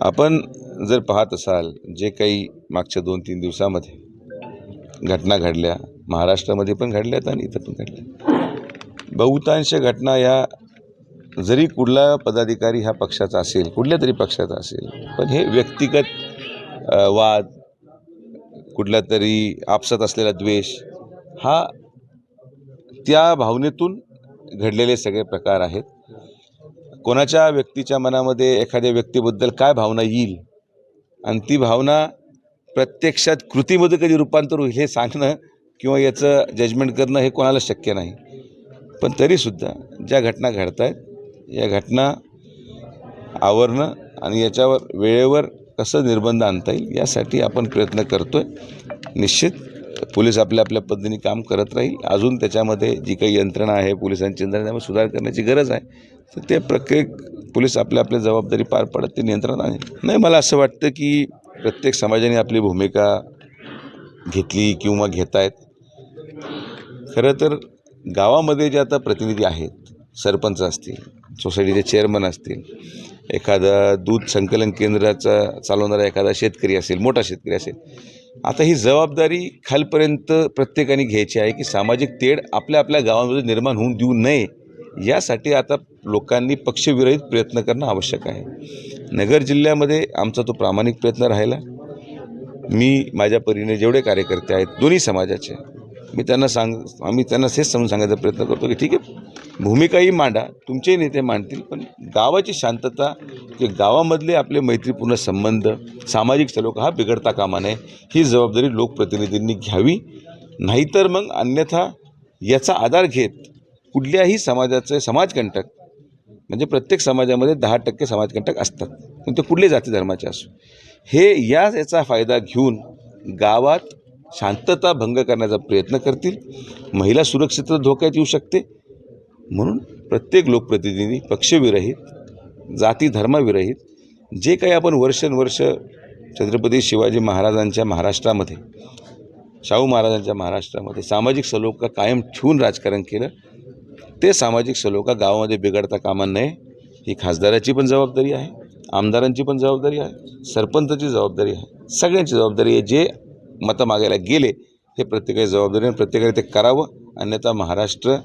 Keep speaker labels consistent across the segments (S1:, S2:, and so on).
S1: आपण जर पाहत असाल जे काही मागच्या दोन तीन दिवसामध्ये घटना घडल्या महाराष्ट्रामध्ये पण घडल्यात आणि इथं पण घडल्या बहुतांश घटना या जरी कुठला पदाधिकारी ह्या पक्षाचा असेल कुठल्या तरी पक्षाचा असेल पण हे व्यक्तिगत वाद कुठला तरी आपसात असलेला द्वेष हा त्या भावनेतून घडलेले सगळे प्रकार आहेत. कोणाच्या व्यक्तीच्या मनामध्ये एखाद्या व्यक्तीबद्दल काय भावना येईल? आणि ती भावना प्रत्यक्षात कृतीमध्ये कधी रूपांतर होईल हे सांगणं किंवा याचं जजमेंट करणं हे कोणाला शक्य नाही. पण तरीसुद्धा ज्या घटना घडत आहेत या घटना आवरणं आणि याच्यावर वेळेवर कसं निर्बंध आणता येईल यासाठी आपण प्रयत्न करतो आहे निश्चित पोलीस आपल्या आपल्या पद्धतीने काम करत राहील. अजून त्याच्यामध्ये जी काही यंत्रणा आहे पोलिसांची यंत्रणा त्यामध्ये सुधार करण्याची गरज आहे. तर ते प्रत्येक पोलीस आपल्या आपल्या जबाबदारी पार पडत ते नियंत्रणात आणेल नाही मला असं वाटतं की प्रत्येक समाजाने आपली भूमिका घेतली किंवा घेत आहेत खरं तर गावामध्ये जे आता प्रतिनिधी आहेत सरपंच असतील सोसायटीचे चेअरमन असतील एखादा दूध संकलन केंद्राचा चालवणारा एखादा शेतकरी असेल मोठा शेतकरी असेल आता ही जबाबदारी खालपर्यंत प्रत्येकाने घ्यायची आहे की सामाजिक तेढ आपल्या आपल्या गावांमध्ये निर्माण होऊन देऊ नये यासाठी आता लोकांनी पक्षविरहित प्रयत्न करणं आवश्यक आहे. नगर जिल्ह्यामध्ये आमचा तो प्रामाणिक प्रयत्न राहिला. मी माझ्या परीने जेवढे कार्यकर्ते आहेत दोन्ही समाजाचे मी त्यांना सांग आम्ही त्यांना हेच समजून सांगायचा प्रयत्न करतो की ठीक आहे भूमिकाही मांडा तुमचेही नेते मांडतील पण गावाची शांतता की गावामधले आपले मैत्रीपूर्ण संबंध सामाजिक सलोखा हा बिघडता कामा नये ही जबाबदारी लोकप्रतिनिधींनी घ्यावी. नाहीतर मग अन्यथा याचा आधार घेत कुठल्याही समाजाचे समाजकंटक म्हणजे प्रत्येक समाजामध्ये दहा टक्के समाजकंटक असतात. पण ते कुठले जाती धर्माचे असो. हे या याचा फायदा घेऊन गावात शांतता भंग करण्याचा प्रयत्न करतील. महिला सुरक्षितता धोक्यात येऊ शकते. म्हणून प्रत्येक लोकप्रतिनिधी पक्षविरहित जाती धर्माविरहित जे काही आपण वर्षानुवर्ष छत्रपती शिवाजी महाराजांच्या महाराष्ट्रामध्ये शाहू महाराजांच्या महाराष्ट्रामध्ये सामाजिक सलोखा कायम ठेवून राजकारण केलं ते सामाजिक सलोखा गावामध्ये बिघडता कामा नये ही खासदाराची पण जबाबदारी आहे आमदारांची पण जबाबदारी आहे सरपंचाची जबाबदारी आहे सगळ्यांची जबाबदारी आहे. जे मतं मागायला गेले हे प्रत्येकाची जबाबदारी प्रत्येकाने ते करावं. अन्यथा महाराष्ट्र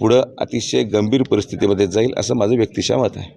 S1: पुढं अतिशय गंभीर परिस्थितीमध्ये जाईल असं माझं व्यक्तिशः मत आहे.